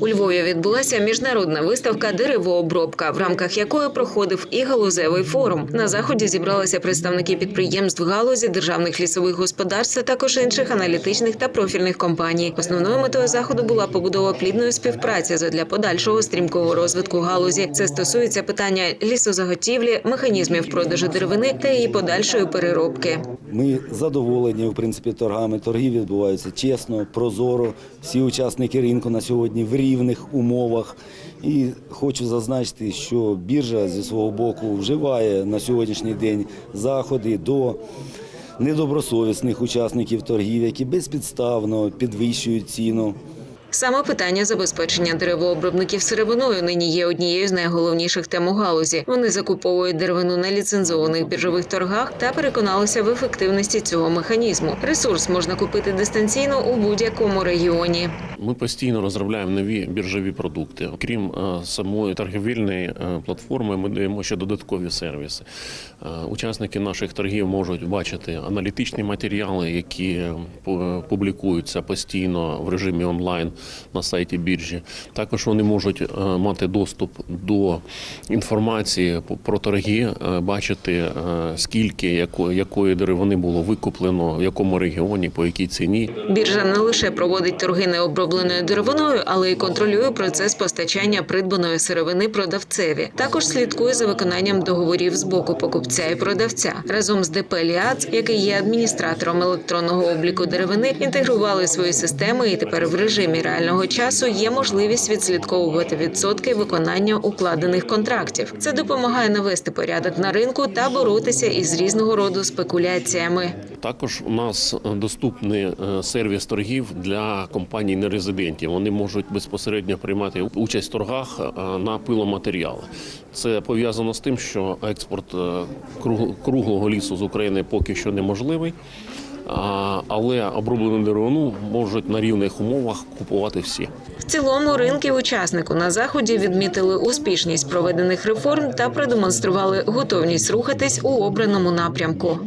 У Львові відбулася міжнародна виставка Деревообробка, в рамках якої проходив і галузевий форум. На заході зібралися представники підприємств галузі, державних лісових господарств, а також інших аналітичних та профільних компаній. Основною метою заходу була побудова плідної співпраці задля подальшого стрімкого розвитку галузі. Це стосується питання лісозаготівлі, механізмів продажу деревини та її подальшої переробки. Ми задоволені, в принципі, торгами. Торги відбуваються чесно, прозоро. Всі учасники ринку на сьогодні в рівних умовах. І хочу зазначити, що біржа зі свого боку вживає на сьогоднішній день заходи до недобросовісних учасників торгів, які безпідставно підвищують ціну. Саме питання забезпечення деревообробників сировиною нині є однією з найголовніших тем у галузі. Вони закуповують деревину на ліцензованих біржових торгах та переконалися в ефективності цього механізму. Ресурс можна купити дистанційно у будь-якому регіоні. Ми постійно розробляємо нові біржові продукти. Окрім е, самої торгівельної е, платформи, ми даємо ще додаткові сервіси. Е, Учасники наших торгів можуть бачити аналітичні матеріали, які публікуються постійно в режимі онлайн на сайті біржі. Також вони можуть мати доступ до інформації про торги, бачити скільки якої, деревини було викуплено, в якому регіоні, по якій ціні. Біржа не лише проводить торги необробленою деревиною, але й контролює процес постачання придбаної сировини продавцеві. Також слідкує за виконанням договорів з боку покупця і продавця. Разом з ДП «Ліац», який є адміністратором електронного обліку деревини, інтегрували свої системи, і тепер в режимі реального часу є можливість відслідковувати відсотки виконання укладених контрактів. Це допомагає навести порядок на ринку та боротися із різного роду спекуляціями. Також у нас е, доступний е, сервіс торгів для компаній нерезидентів. Вони можуть безпосередньо приймати участь в торгах е, на пиломатеріали. Це пов'язано з тим, що експорт круглого лісу з України поки що неможливий. Але оброблену деревину можуть на рівних умовах купувати всі. В цілому ринки учаснику на заході відмітили успішність проведених реформ та продемонстрували готовність рухатись у обраному напрямку.